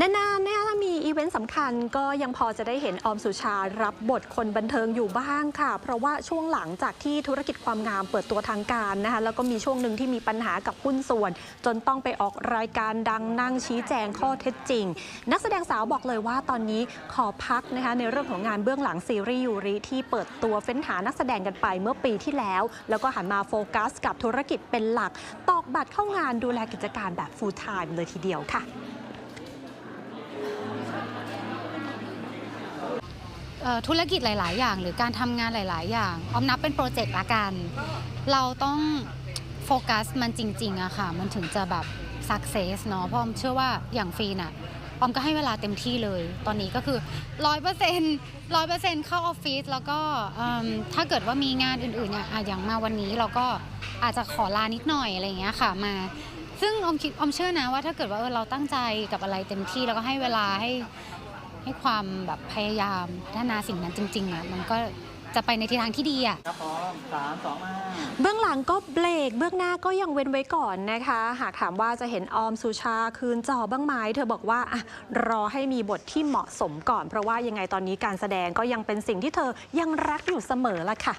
นานๆนะคะถ้ามีอีเวนต์สำคัญก็ยังพอจะได้เห็นออมสุชารับบทคนบันเทิงอยู่บ้างค่ะ เพราะว่าช่วงหลังจากที่ธุรกิจความงามเปิดตัวทางการนะคะแล้วก็มีช่วงหนึ่งที่มีปัญหากับหุ้นส่วน จนต้องไปออกรายการดังนั่งชี้แจงข้อเท็จจริง นักแสดงสาวบอกเลยว่าตอนนี้ขอพักนะคะในเรื่องของงานเบื้องหลังซีรีส์ยูริที่เปิดตัวเฟ้นหานักแสดงกันไปเมื่อปีที่แล้ว แล้วก็หันมาโฟกัส กับธุรกิจเป็นหลัก ตอกบัตรเข้างานดูแลกิจการแบบ full time เลยทีเดียวค่ะ ธุรกิจหลาย ๆ อย่าง หรือการทำงานหลาย ๆ อย่างออมนับเป็นโปรเจกต์ละกัน เราต้องโฟกัสมันจริง ๆอะค่ะ มันถึงจะแบบสักเซสเนาะเพราะออมเชื่อว่าอย่างฟีนอะออมก็ให้เวลาเต็มที่เลย ตอนนี้ก็คือร้อยเปอร์เซ็นต์ร้อยเปอร์เซ็นต์เข้าออฟฟิศแล้วก็ถ้าเกิดว่ามีงานอื่นๆเนี่ยอะอย่างมาวันนี้เราก็อาจจะขอลานิดหน่อยอะไรอย่างเงี้ยค่ะมา ซึ่งออมคิดออมเชื่อนะว่าถ้าเกิดว่าเออเราตั้งใจกับอะไรเต็มที่แล้วก็ให้เวลาให้ ให้ความแบบพยายามพัฒนาสิ่งนั้นจริงๆอะมันก็จะไปในทิศทางที่ดีอะครับพร้อมสามสองมาเบื้องหลังก็เบรกเบื้องหน้าก็ยังเว้นไว้ก่อนนะคะ หากถามว่าจะเห็นออมสุชาคืนจอบ้างไหมเธอบอกว่าอะรอให้มีบทที่เหมาะสมก่อน เพราะว่ายังไงตอนนี้การแสดงก็ยังเป็นสิ่งที่เธอยังรักอยู่เสมอละค่ะ